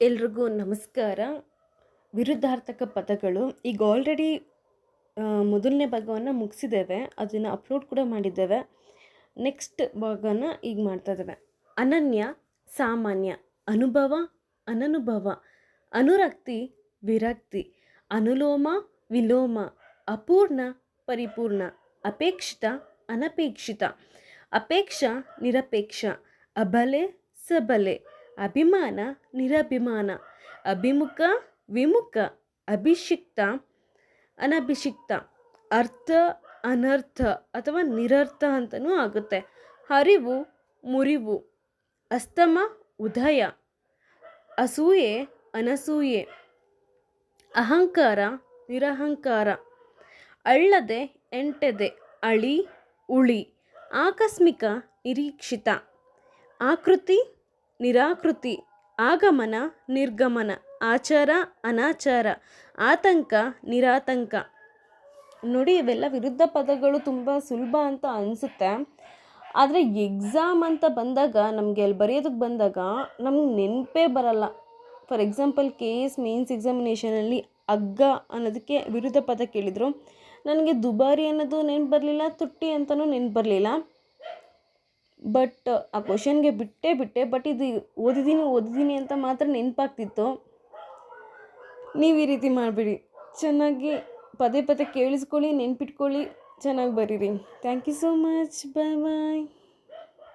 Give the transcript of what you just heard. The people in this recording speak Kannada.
ಎಲ್ರಿಗೂ ನಮಸ್ಕಾರ. ವಿರುದ್ಧಾರ್ಥಕ ಪದಗಳು. ಈಗ ಆಲ್ರೆಡಿ ಮೊದಲನೇ ಭಾಗವನ್ನು ಮುಗಿಸಿದ್ದೇವೆ. ಅದನ್ನು ಅಪ್ಲೋಡ್ ಕೂಡ ಮಾಡಿದ್ದೇವೆ. ನೆಕ್ಸ್ಟ್ ಭಾಗನ ಈಗ ಮಾಡ್ತಾ ಇದ್ದೇವೆ. ಅನನ್ಯ, ಸಾಮಾನ್ಯ, ಅನುಭವ, ಅನನುಭವ, ಅನುರಕ್ತಿ, ವಿರಕ್ತಿ, ಅನುಲೋಮ, ವಿಲೋಮ, ಅಪೂರ್ಣ, ಪರಿಪೂರ್ಣ, ಅಪೇಕ್ಷಿತ, ಅನಪೇಕ್ಷಿತ, ಅಪೇಕ್ಷ, ನಿರಪೇಕ್ಷ, ಅಬಲೆ, ಸಬಲೆ. ಅಭಿಮಾನ, ನಿರಭಿಮಾನ, ಅಭಿಮುಖ, ವಿಮುಖ, ಅಭಿಷಿಕ್ತ, ಅನಭಿಷಿಕ್ತ, ಅರ್ಥ, ಅನರ್ಥ ಅಥವಾ ನಿರರ್ಥ ಅಂತಲೂ ಆಗುತ್ತೆ. ಹರಿವು, ಮುರಿವು, ಅಸ್ತಮ, ಉದಯ, ಅಸೂಯೆ, ಅನಸೂಯೆ, ಅಹಂಕಾರ, ನಿರಹಂಕಾರ, ಅಳ್ಳದೆ, ಎಂಟೆದೆ, ಅಳಿ, ಉಳಿ, ಆಕಸ್ಮಿಕ, ನಿರೀಕ್ಷಿತ, ಆಕೃತಿ ನಿರಾಕೃತಿ, ಆಗಮನ, ನಿರ್ಗಮನ, ಆಚಾರ, ಅನಾಚಾರ, ಆತಂಕ, ನಿರಾತಂಕ. ನೋಡಿ, ಇವೆಲ್ಲ ವಿರುದ್ಧ ಪದಗಳು ತುಂಬ ಸುಲಭ ಅಂತ ಅನಿಸುತ್ತೆ. ಆದರೆ ಎಕ್ಸಾಮ್ ಅಂತ ಬಂದಾಗ, ನಮಗೆ ಅಲ್ಲಿ ಬರೆಯೋದಕ್ಕೆ ಬಂದಾಗ ನಮ್ಗೆ ನೆನಪೇ ಬರಲ್ಲ. For example K S mains ಎಕ್ಸಾಮಿನೇಷನಲ್ಲಿ ಅಗ್ಗ ಅನ್ನೋದಕ್ಕೆ ವಿರುದ್ಧ ಪದ ಕೇಳಿದರು. ನನಗೆ ದುಬಾರಿ ಅನ್ನೋದು ನೆನಪು ಬರಲಿಲ್ಲ, ತುಟ್ಟಿ ಅಂತಲೂ ನೆನಪು ಬರಲಿಲ್ಲ. ಬಟ್ ಆ ಕ್ವಶನ್ಗೆ ಬಿಟ್ಟೇ ಬಿಟ್ಟೆ ಬಟ್ ಇದು ಓದಿದ್ದೀನಿ ಓದಿದ್ದೀನಿ ಅಂತ ಮಾತ್ರ ನೆನಪಾಗ್ತಿತ್ತು. ನೀವು ಈ ರೀತಿ ಮಾಡಬೇಡಿ. ಚೆನ್ನಾಗಿ ಪದೇ ಪದೇ ಕೇಳಿಸ್ಕೊಳ್ಳಿ, ನೆನ್ಪಿಟ್ಕೊಳ್ಳಿ, ಚೆನ್ನಾಗಿ ಬರೀರಿ. Thank you so much bye bye